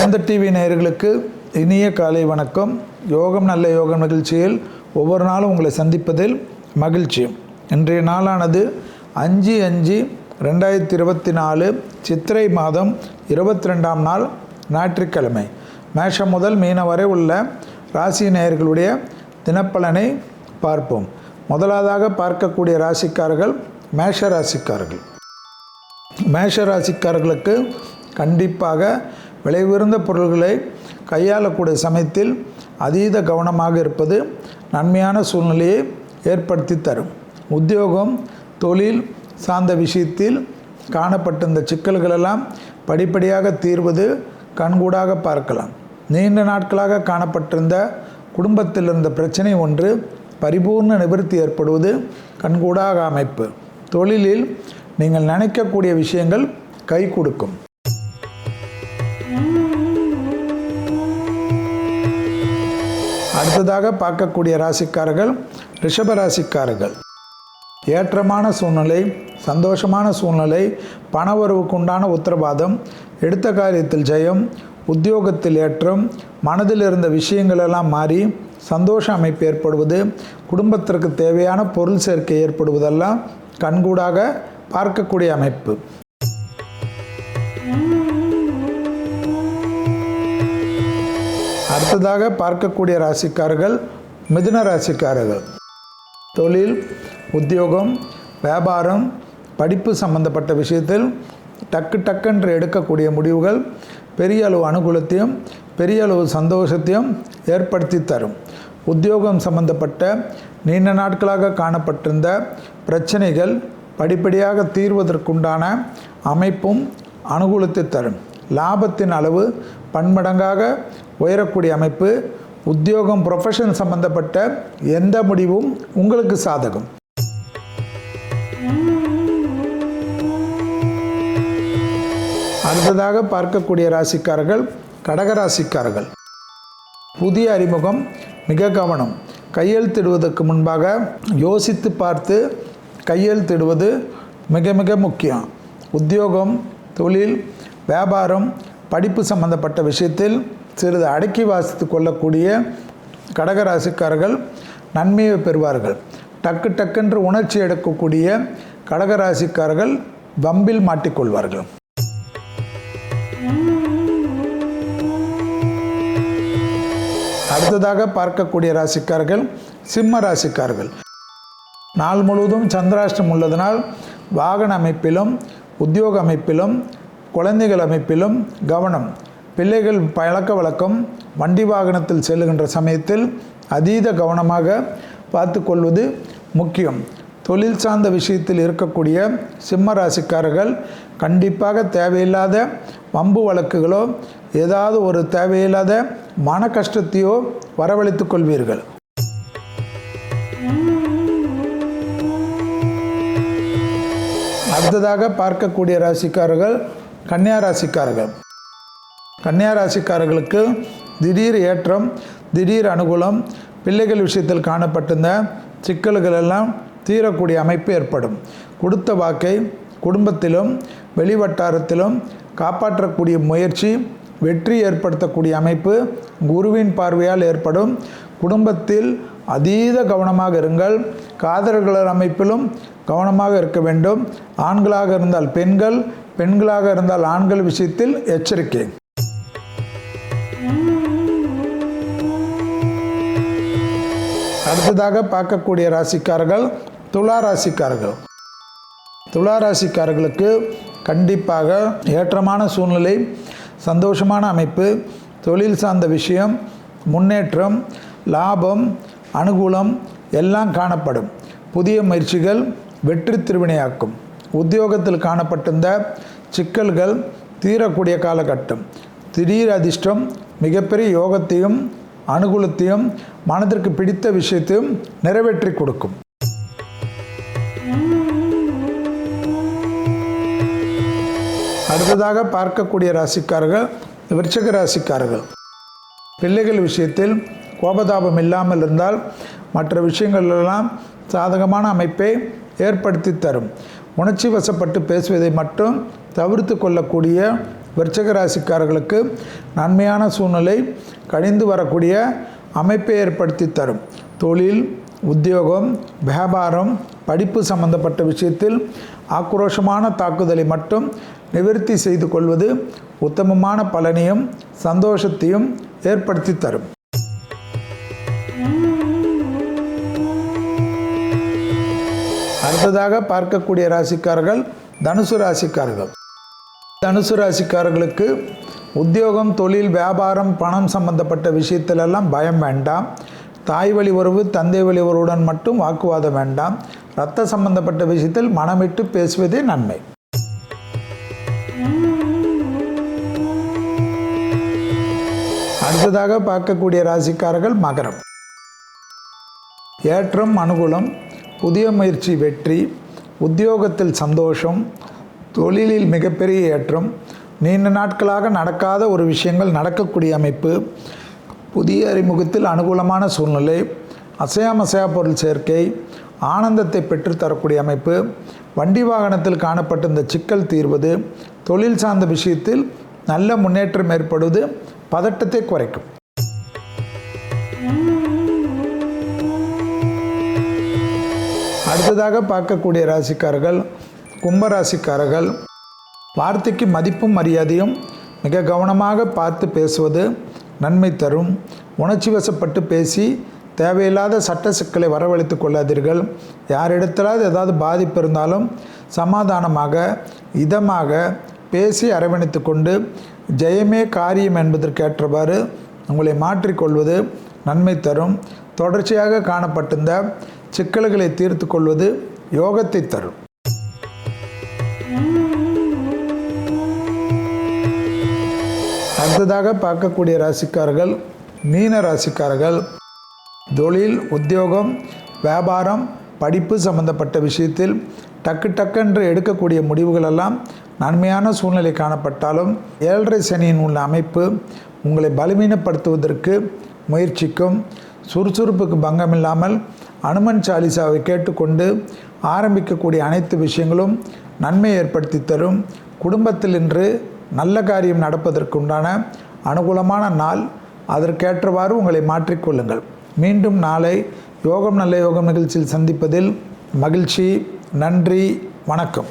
வேந்த TV நேயர்களுக்கு இனிய காலை வணக்கம். யோகம் நல்ல யோகம் நிகழ்ச்சியில் ஒவ்வொரு நாளும் உங்களை சந்திப்பதில் மகிழ்ச்சி. இன்றைய நாளானது அஞ்சு அஞ்சு ரெண்டாயிரத்தி இருபத்தி நாலு சித்திரை மாதம் இருபத்தி ரெண்டாம் நாள் ஞாயிற்றுக்கிழமை. மேஷம் முதல் மீன வரை உள்ள ராசி நேயர்களுடைய தினப்பலனை பார்ப்போம். முதலாவதாக பார்க்கக்கூடிய ராசிக்காரர்கள் மேஷ ராசிக்காரர்கள். மேஷ ராசிக்காரர்களுக்கு கண்டிப்பாக விலை உயர்ந்த பொருள்களை கையாளக்கூடிய சமயத்தில் அதீத கவனமாக இருப்பது நன்மையான சூழ்நிலையை ஏற்படுத்தி தரும். உத்தியோகம் தொழில் சார்ந்த விஷயத்தில் காணப்பட்ட இந்த சிக்கல்களெல்லாம் படிப்படியாக தீர்வது கண்கூடாக பார்க்கலாம். நீண்ட நாட்களாக காணப்பட்டிருந்த குடும்பத்தில் இருந்த பிரச்சனை ஒன்று பரிபூர்ண நிவர்த்தி ஏற்படுவது கண்கூடாக அமைப்பு. தொழிலில் நீங்கள் நினைக்கக்கூடிய விஷயங்கள் கை கொடுக்கும். அடுத்ததாக பார்க்கக்கூடிய ராசிக்காரர்கள் ரிஷப ராசிக்காரர்கள். ஏற்றமான சூழ்நிலை சந்தோஷமான சூழ்நிலை பண உண்டான உத்தரவாதம் எடுத்த காரியத்தில் ஜெயம் உத்தியோகத்தில் ஏற்றம் மனதில் இருந்த விஷயங்களெல்லாம் மாறி சந்தோஷ அமைப்பு ஏற்படுவது குடும்பத்திற்கு தேவையான பொருள் சேர்க்கை ஏற்படுவதெல்லாம் கண்கூடாக பார்க்கக்கூடிய அமைப்பு. அடுத்ததாக பார்க்கக்கூடிய ராசிக்காரர்கள் மிதுன ராசிக்காரர்கள். தொழில் உத்தியோகம் வியாபாரம் படிப்பு சம்பந்தப்பட்ட விஷயத்தில் டக்கு டக்குன்று எடுக்கக்கூடிய முடிவுகள் பெரிய அளவு அனுகூலத்தையும் பெரிய அளவு சந்தோஷத்தையும் ஏற்படுத்தி தரும். உத்தியோகம் சம்பந்தப்பட்ட நீண்ட நாட்களாக காணப்பட்டிருந்த பிரச்சனைகள் படிப்படியாக தீர்வதற்குண்டான அமைப்பும் அனுகூலத்தை தரும். லாபத்தின் அளவு பன்மடங்காக உயரக்கூடிய அமைப்பு உத்தியோகம் ப்ரொஃபஷன் சம்பந்தப்பட்ட எந்த முடிவும் உங்களுக்கு சாதகம்? அடுத்ததாக பார்க்கக்கூடிய ராசிக்காரர்கள் கடகராசிக்காரர்கள் புதிய அறிமுகம் மிக கவனம். கையெழுத்திடுவதற்கு முன்பாக யோசித்து பார்த்து கையெழுத்திடுவது மிக மிக முக்கியம். உத்தியோகம் தொழில் வியாபாரம் படிப்பு சம்பந்தப்பட்ட விஷயத்தில் சிறிது அடக்கி வாசித்து கொள்ளக்கூடிய கடகராசிக்காரர்கள் நன்மையை பெறுவார்கள். டக்கு டக்குன்று உணர்ச்சி எடுக்கக்கூடிய கடகராசிக்காரர்கள் வம்பில் மாட்டிக்கொள்வார்கள். அடுத்ததாக பார்க்கக்கூடிய ராசிக்காரர்கள் சிம்ம ராசிக்காரர்கள். நாள் முழுவதும் சந்திராஷ்டம் உள்ளதனால் வாகன அமைப்பிலும் உத்தியோக அமைப்பிலும் குழந்தைகள் அமைப்பிலும் கவனம் பிள்ளைகள் பழக்க வழக்கம் வண்டி வாகனத்தில் செல்லுகின்ற சமயத்தில் அதீத கவனமாக பார்த்து கொள்வது முக்கியம். தொழில் சார்ந்த விஷயத்தில் இருக்கக்கூடிய சிம்ம ராசிக்காரர்கள் கண்டிப்பாக தேவையில்லாத வம்பு வழக்குகளோ ஏதாவது ஒரு தேவையில்லாத மன கஷ்டத்தையோ வரவழைத்துக் கொள்வீர்கள். அடுத்ததாக பார்க்கக்கூடிய ராசிக்காரர்கள் கன்னியா ராசிக்காரர்கள். கன்னியா ராசிக்காரர்களுக்கு திடீர் ஏற்றம் திடீர் அனுகூலம் பிள்ளைகள் விஷயத்தில் காணப்பட்டிருந்த சிக்கல்கள் எல்லாம் தீரக்கூடிய அமைப்பு ஏற்படும். கொடுத்த வாக்கை குடும்பத்திலும் வெளிவட்டாரத்திலும் காப்பாற்றக்கூடிய முயற்சி வெற்றி ஏற்படுத்தக்கூடிய அமைப்பு குருவின் பார்வையால் ஏற்படும். குடும்பத்தில் அதீத கவனமாக இருங்கள். காதலர்கள் அமைப்பிலும் கவனமாக இருக்க வேண்டும். ஆண்களாக இருந்தால் பெண்கள் பெண்களாக இருந்தால் ஆண்கள் விஷயத்தில் எச்சரிக்கை. அடுத்ததாக பார்க்கக்கூடிய ராசிக்காரர்கள் துலா ராசிக்காரர்கள். துலா ராசிக்காரர்களுக்கு கண்டிப்பாக ஏற்றமான சூழ்நிலை சந்தோஷமான அமைப்பு தொழில் சார்ந்த விஷயம் முன்னேற்றம் லாபம் அனுகூலம் எல்லாம் காணப்படும். புதிய முயற்சிகள் வெற்றி திருவினையாக்கும். உத்தியோகத்தில் காணப்பட்டிருந்த சிக்கல்கள் தீரக்கூடிய காலகட்டம். திடீர் அதிர்ஷ்டம் மிகப்பெரிய யோகத்தையும் அனுகூலத்தையும் மனதிற்கு பிடித்த விஷயத்தையும் நிறைவேற்றி கொடுக்கும். அடுத்ததாக பார்க்கக்கூடிய ராசிக்காரர்கள் விருச்சக ராசிக்காரர்கள். பிள்ளைகள் விஷயத்தில் கோபதாபம் இல்லாமல் இருந்தால் மற்ற விஷயங்களெல்லாம் சாதகமான அமைப்பை ஏற்படுத்தி தரும். உணர்ச்சி வசப்பட்டு பேசுவதை மட்டும் தவிர்த்து கொள்ளக்கூடிய விருச்சக ராசிக்காரர்களுக்கு நன்மையான சூழ்நிலை கழிந்து வரக்கூடிய அமைப்பை ஏற்படுத்தி தரும். தொழில் உத்தியோகம் வியாபாரம் படிப்பு சம்பந்தப்பட்ட விஷயத்தில் ஆக்ரோஷமான தாக்குதலை மட்டும் நிவர்த்தி செய்து கொள்வது உத்தமமான பலனையும் சந்தோஷத்தையும் ஏற்படுத்தி தரும். அடுத்ததாக பார்க்கக்கூடிய ராசிக்காரர்கள் தனுசு ராசிக்காரர்கள். தனுசு ராசிக்காரர்களுக்கு உத்தியோகம் தொழில் வியாபாரம் பணம் சம்பந்தப்பட்ட விஷயத்திலெல்லாம் பயம் வேண்டாம். தாய் வழி உறவு தந்தை வழி உறவுடன் மட்டும் வாக்குவாதம் வேண்டாம். இரத்த சம்பந்தப்பட்ட விஷயத்தில் மனமிட்டு பேசுவதே நன்மை. அடுத்ததாக பார்க்கக்கூடிய ராசிக்காரர்கள் மகரம். ஏற்றம் அனுகூலம் புதிய முயற்சி வெற்றி உத்தியோகத்தில் சந்தோஷம் தொழிலில் மிகப்பெரிய ஏற்றம் நீண்ட நாட்களாக நடக்காத ஒரு விஷயங்கள் நடக்கக்கூடிய அமைப்பு புதிய அறிமுகத்தில் அனுகூலமான சூழ்நிலை அசையாமசையா பொருள் சேர்க்கை ஆனந்தத்தை பெற்றுத்தரக்கூடிய அமைப்பு வண்டி வாகனத்தில் காணப்பட்ட இந்த சிக்கல் தீர்வது தொழில் சார்ந்த விஷயத்தில் நல்ல முன்னேற்றம் ஏற்படுவது பதட்டத்தை குறைக்கும். அடுத்ததாக பார்க்கக்கூடிய ராசிக்காரர்கள் கும்பராசிக்காரர்கள் வார்த்தைக்கு மதிப்பும் மரியாதையும் மிக கவனமாக பார்த்து பேசுவது நன்மை தரும். உணர்ச்சி வசப்பட்டு பேசி தேவையில்லாத சட்ட சிக்கலை வரவழைத்து கொள்ளாதீர்கள். யாரிடத்திலாவது ஏதாவது பாதிப்பு இருந்தாலும் சமாதானமாக இதமாக பேசி அரவணைத்து கொண்டு ஜெயமே காரியம் என்பதற்கேற்றவாறு உங்களை மாற்றிக்கொள்வது நன்மை தரும். தொடர்ச்சியாக காணப்பட்டிருந்த சிக்கல்களை தீர்த்து கொள்வது யோகத்தை தரும். அடுத்ததாக பார்க்கக்கூடிய ராசிக்காரர்கள் மீன ராசிக்காரர்கள் தொழில் உத்தியோகம் வியாபாரம் படிப்பு சம்பந்தப்பட்ட விஷயத்தில் டக்கு டக்கென்று எடுக்கக்கூடிய முடிவுகளெல்லாம் நன்மையான சூழ்நிலை காணப்பட்டாலும் ஏழரை சனியின் உள்ள அமைப்பு உங்களை பலவீனப்படுத்துவதற்கு முயற்சிக்கும். சுறுசுறுப்புக்கு பங்கமில்லாமல் அனுமன் சாலிசாவை கேட்டுக்கொண்டு ஆரம்பிக்கக்கூடிய அனைத்து விஷயங்களும் நன்மை ஏற்படுத்தி தரும். குடும்பத்தில் இன்று நல்ல காரியம் நடப்பதற்குண்டான அனுகூலமான நாள் அதற்கேற்றவாறு உங்களை மாற்றிக்கொள்ளுங்கள். மீண்டும் நாளை யோகம் நல்ல யோகம் நிகழ்ச்சியில் சந்திப்பதில் மகிழ்ச்சி நன்றி வணக்கம்.